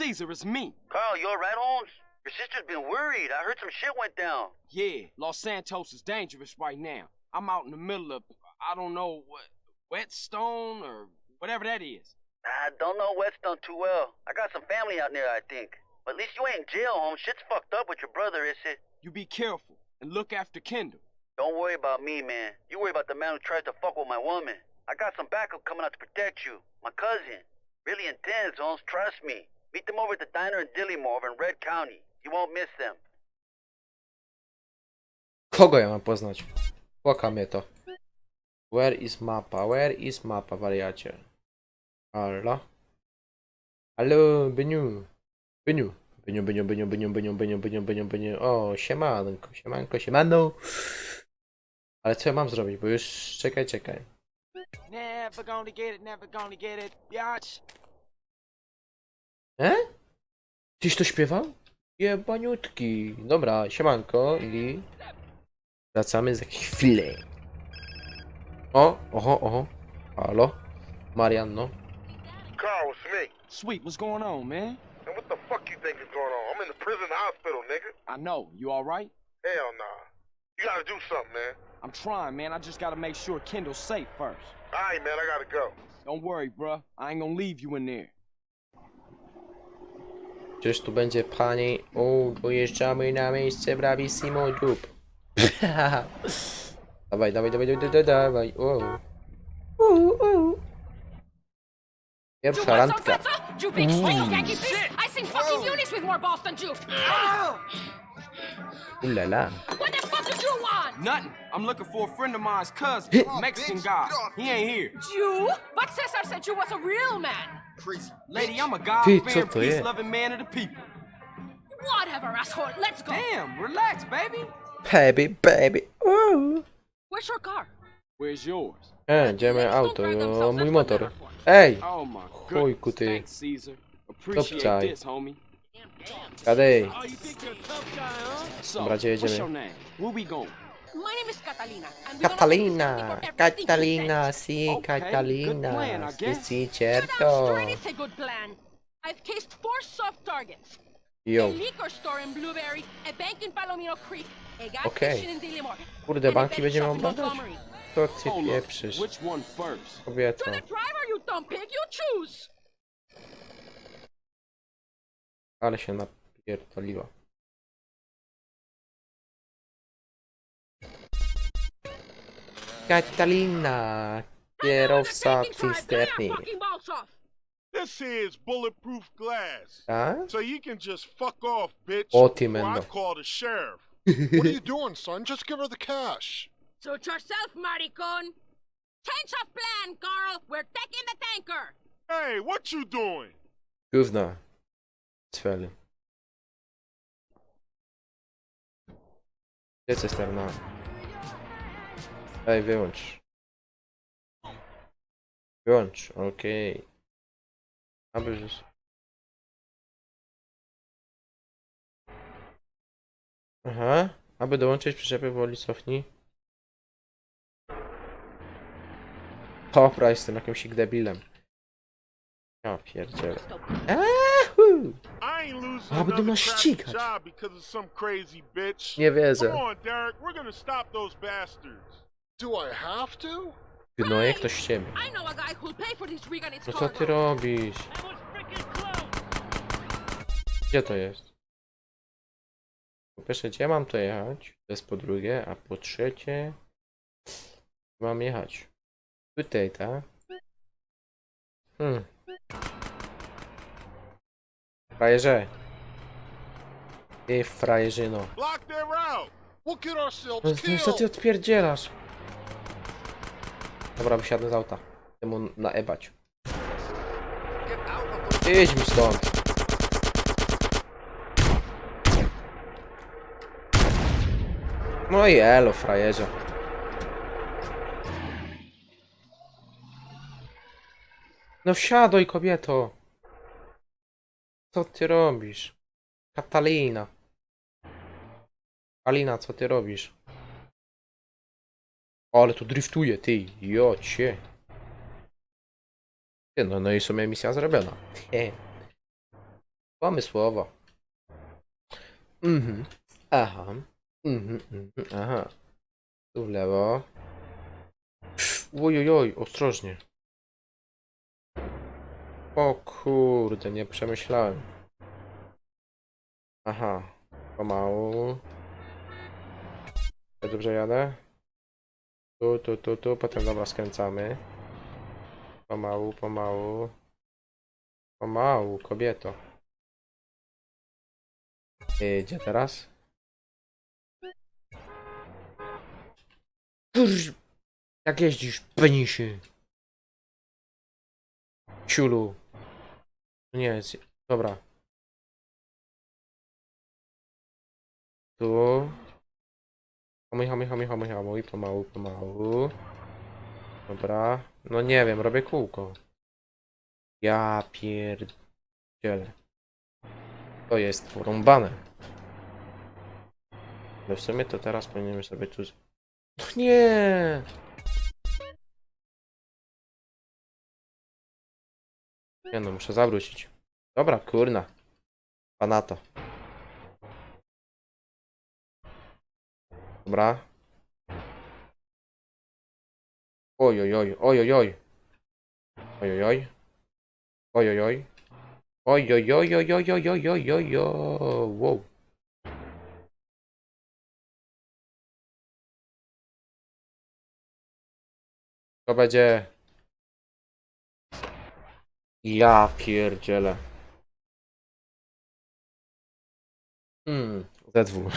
Caesar, it's me. Carl, you alright, Holmes? Your sister's been worried. I heard some shit went down. Yeah, Los Santos is dangerous right now. I'm out in the middle of, I don't know, what, Whetstone or whatever that is. I don't know Whetstone too well. I got some family out there, I think. But at least you ain't in jail, Holmes. Shit's fucked up with your brother, is it? You be careful and look after Kendall. Don't worry about me, man. You worry about the man who tried to fuck with my woman. I got some backup coming out to protect you. My cousin. Really intense, Holmes. Trust me. Meet them over at the diner in Dillymore in Red County. You won't miss them. Kogo ja mam poznać? Płaka mnie to. Where is mapa? Where is mapa, wariacie? Halo? Halo, Byniu. Byniu. Byniu, byniu, byniu, byniu, byniu, byniu, byniu, byniu, byniu. O, siemanko, siemanko, siemano. Ale co ja mam zrobić? Bo już czekaj, czekaj. Never gonna get it, never gonna get it, biatch. E? Tyś to śpiewał? Jebaniutki. Dobra, siemanko i... Wracamy za chwilę. O, oho, oho. Halo? Marianno. Carl, it's me. Sweet, what's going on, man? And what the fuck you think is going on? I'm in the prison hospital, nigga. I know, you alright? Hell nah. You gotta do something, man. I'm trying, man. I just gotta make sure Kendall's safe first. Alright, man, I gotta go. Don't worry, bruh. I ain't gonna leave you in there. Czyż tu będzie pani? O, dojeżdżamy na miejsce bravissimo dziób. dawaj, dawaj, dawaj, dawaj, dawaj. O. U, u. Pierwsza randka. Yankee bitch! I fucking units with more balls than you! Ulala. What the fuck did you want? Nothing. I'm looking for a friend of mine's cousin, Mexican guy. He ain't here. You? But Cesar said you was a real man! Crazy. Lady, I'm a Ty, God-fearing, co to jest? peace-loving man of the people. Whatever, asshole, let's go! Damn, relax, baby. Baby, baby. U. Where's your car? Where's yours? Eh, e, idziemy auto, drive oh, mój motor. they're for. Ej, Oh my Chujku goodness. Gadej. Dobra, gdzie jedziemy? My name is Catalina. Catalina, Catalina, si, Catalina, si, si, certo. It's a good plan. I've cased four soft targets. Yo. A liquor store in Blueberry, a bank in Palomino Creek, a gas okay. station in Dillimore. Kurde, banki będziemy oglądać? To ty pieprzysz. Kobieto. To the driver, you dumb pig, you choose! Ale się napierdoliła. Catalina, kierowca Taking time. Get your cysterni. fucking balls off. This is bulletproof glass. A? So you can just fuck off, bitch. O ty I mendo. call the sheriff. What are you doing, son? Just give her the cash. Suit yourself, maricon. Change of plan, Carl. We're taking the tanker. Hey, what you doing? Gówno. Cwel. Gdzie cysterna? Ej, wyłącz. Wyłącz, okej. Aby już... Aha, aby dołączyć przyczepy woli cofnij. Dobra, jestem jakimś debilem. Ja pierdzielę. Ahuu! A, będą nas ścigać. Nie wierzę. Gnoje ktoś ciebie. No co ty robisz? Gdzie to jest? Po pierwsze, gdzie mam to jechać? To jest po drugie, a po trzecie... Mam jechać. Tutaj, tak? Hmm. Prawie, że. Ty frajerzyno. No, co ty odpierdzielasz? Dobra, wysiadłem z auta. Chcę mu naebać. Idź mi stąd. No i elo, frajerze. No wsiadaj, kobieto. Co ty robisz? Katalina. Alina, co ty robisz? Ale tu driftuje, ty, jocie. Ty, No, no i w sumie misja zrobiona. He. Pomysłowo. Mhm. Aha. Mhm, mhm, aha. Tu w lewo. Ostrożnie. O kurde, nie przemyślałem. Aha. Pomału. Dobrze jadę? Tu, tu, tu, tu, potem dobra skręcamy. Pomału, pomału. Pomału, kobieto. Gdzie teraz? Kurz... Jak jeździsz, penisie? Ciulu. Nie, jest... dobra. Tu. Hamuj, hamuj, hamuj, hamuj, hamuj, pomału, pomału. Dobra. No nie wiem, robię kółko. Ja pierdzielę. To jest porąbane. Ale w sumie to teraz powinienem sobie tu... No nie! Nie no, muszę zawrócić. Dobra, kurna. Pana to. Dobra. Oj, oj, oj, oj, oj, oj. Oj, oj, oj. Oj, oj, oj. Oj, oj, oj, oj, oj, oj, oj, oj, wow. To będzie... Ja pierdzielę. Hmm, ZW.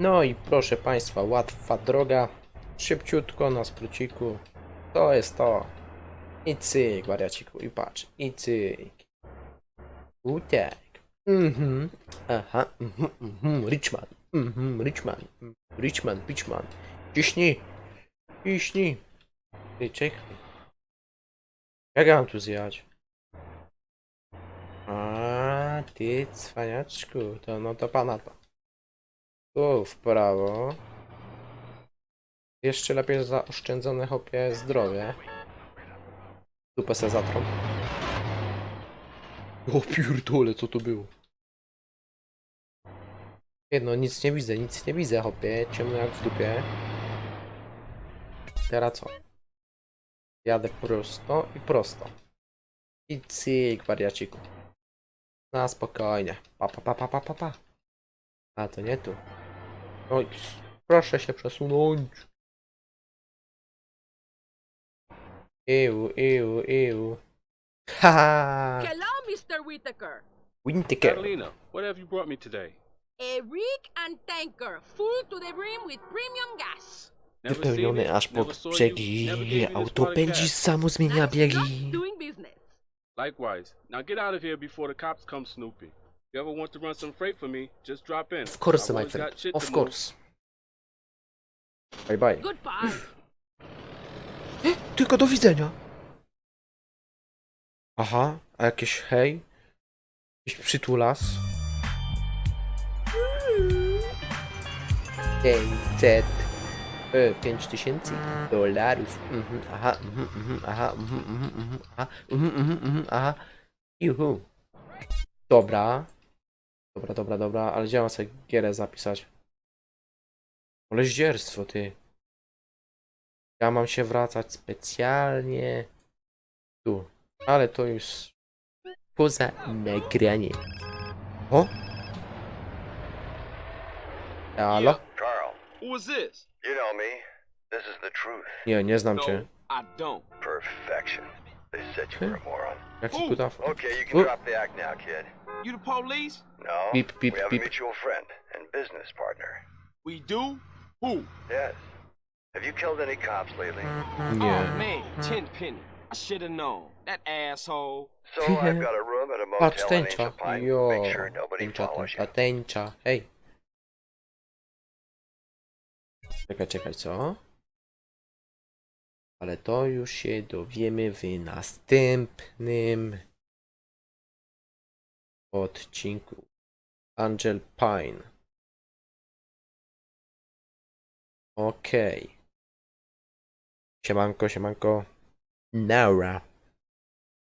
No i proszę Państwa, łatwa droga. Szybciutko na skróciku. To jest to. I cyk, wariaciku, i patrz. I cyk. Utek. Mhm. Aha. Mhm, mhm. Richman. Mhm. Richman. Richman, Richman. Ciśnij. Ciśnij. Ty, czekaj. Jak ja mam tu zjechać? A, ty cwaniaczku. To no to pana to. Tu w prawo. Jeszcze lepiej zaoszczędzone hopie zdrowie. Dupę se zatrą. O pierdole, co to było? Nie no, nic nie widzę, nic nie widzę, hopie. Ciemno jak w dupie. Teraz co? Jadę prosto i prosto. I cyk, wariaciku. Na spokojnie. Pa, pa, pa, pa, pa, pa, pa. A, to nie tu. Oj, proszę się przesunąć. Ew, ew, ew. Haha! Hello, Mr. Whitaker. Wintiker. Catalina, what have you brought me today? A rig and tanker full to the brim with premium gas. Wypełniony aż pod brzegi. Auto pędzi samo, zmienia biegi. Likewise. Now get out of here before the cops come snooping. You ever want to run some freight for me, just drop in. Of course, my friend. Of course. Bye bye. Goodbye. Tylko do widzenia. Aha, a jakieś hej? Jakiś przytulas? 500 e, 5000 dolarów. Mhm, aha, mhm, mhm, aha, mhm, mhm, mhm, aha, mhm, mhm, mhm, aha. Juhu. Dobra. Dobra, dobra, dobra, ale gdzie mam sobie gierę zapisać? Ale zdzierstwo, ty. Ja mam się wracać specjalnie tu. Ale to już poza nagranie. O? Halo? Carl, Who is this? you know me. This is the truth. Nie, nie znam No, cię. I don't. Perfection. They said you were a moron. Ooh. kutaf? Okay, you can drop the act now, kid. You the police? No, Beep, beep, we have beep. a mutual friend and business partner. We do? Who? Yes. Have you killed any cops lately? Mm, oh Nie. man, Tenpenny. I should have known. That asshole. So I've got a room at a motel in tęcza. Angel Pine. Jo. Make sure nobody Tęcza, follows tęcza, you. tęcza. Hej. Czekaj, czekaj, co? Ale to już się dowiemy w następnym odcinku. Angel Pine. Okej. Siemanko, siemanko. Naura.